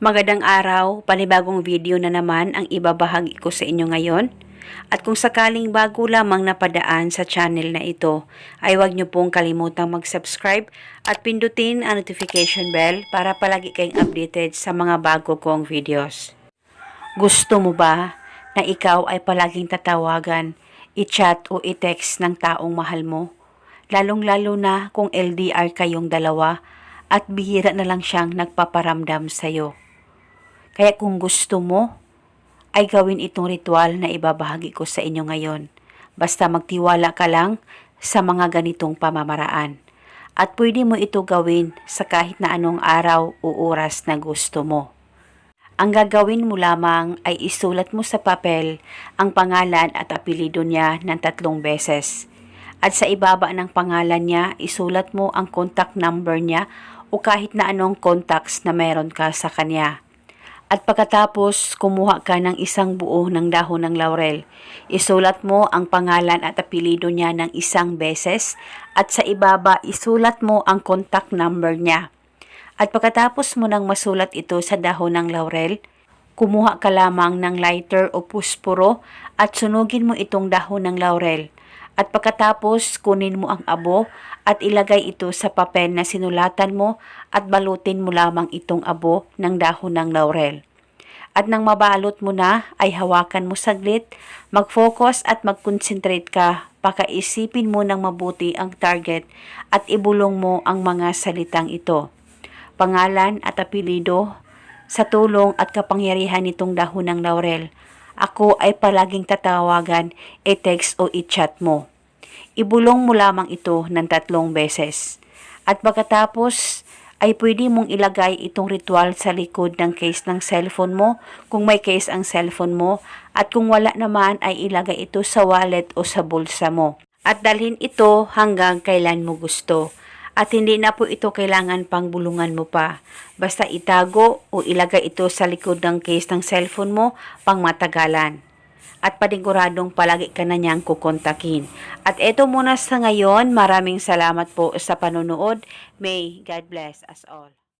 Magandang araw, panibagong video na naman ang ibabahagi ko sa inyo ngayon. At kung sakaling bago lamang napadaan sa channel na ito, ay huwag niyo pong kalimutang mag-subscribe at pindutin ang notification bell para palagi kayong updated sa mga bago kong videos. Gusto mo ba na ikaw ay palaging tatawagan, i-chat o i-text ng taong mahal mo? Lalong-lalo na kung LDR kayong dalawa at bihira na lang siyang nagpaparamdam sa'yo. Kaya kung gusto mo, ay gawin itong ritual na ibabahagi ko sa inyo ngayon. Basta magtiwala ka lang sa mga ganitong pamamaraan. At pwede mo ito gawin sa kahit na anong araw o oras na gusto mo. Ang gagawin mo lamang ay isulat mo sa papel ang pangalan at apelido niya ng tatlong beses. At sa ibaba ng pangalan niya, isulat mo ang contact number niya o kahit na anong contacts na meron ka sa kanya. At pagkatapos, kumuha ka ng isang buo ng dahon ng laurel. Isulat mo ang pangalan at apelido niya ng isang beses at sa ibaba, isulat mo ang contact number niya. At pagkatapos mo nang masulat ito sa dahon ng laurel, kumuha ka lamang ng lighter o pusporo at sunugin mo itong dahon ng laurel. At pagkatapos, kunin mo ang abo at ilagay ito sa papel na sinulatan mo at balutin mo lamang itong abo ng dahon ng laurel. At nang mabalot mo na, ay hawakan mo saglit, mag-focus at mag-concentrate ka, pakaisipin mo ng mabuti ang target at ibulong mo ang mga salitang ito. Pangalan at apelido, sa tulong at kapangyarihan nitong dahon ng laurel, ako ay palaging tatawagan, i-text o i-chat mo. Ibulong mo lamang ito ng tatlong beses. At pagkatapos, ay pwede mong ilagay itong ritual sa likod ng case ng cellphone mo kung may case ang cellphone mo at kung wala naman ay ilagay ito sa wallet o sa bulsa mo. At dalhin ito hanggang kailan mo gusto. At hindi na po ito kailangan pang bulungan mo pa. Basta itago o ilagay ito sa likod ng case ng cellphone mo pang matagalan at paniguradong palagi ka na niyang kukontakin. At eto muna sa ngayon, maraming salamat po sa panonood. May God bless us all.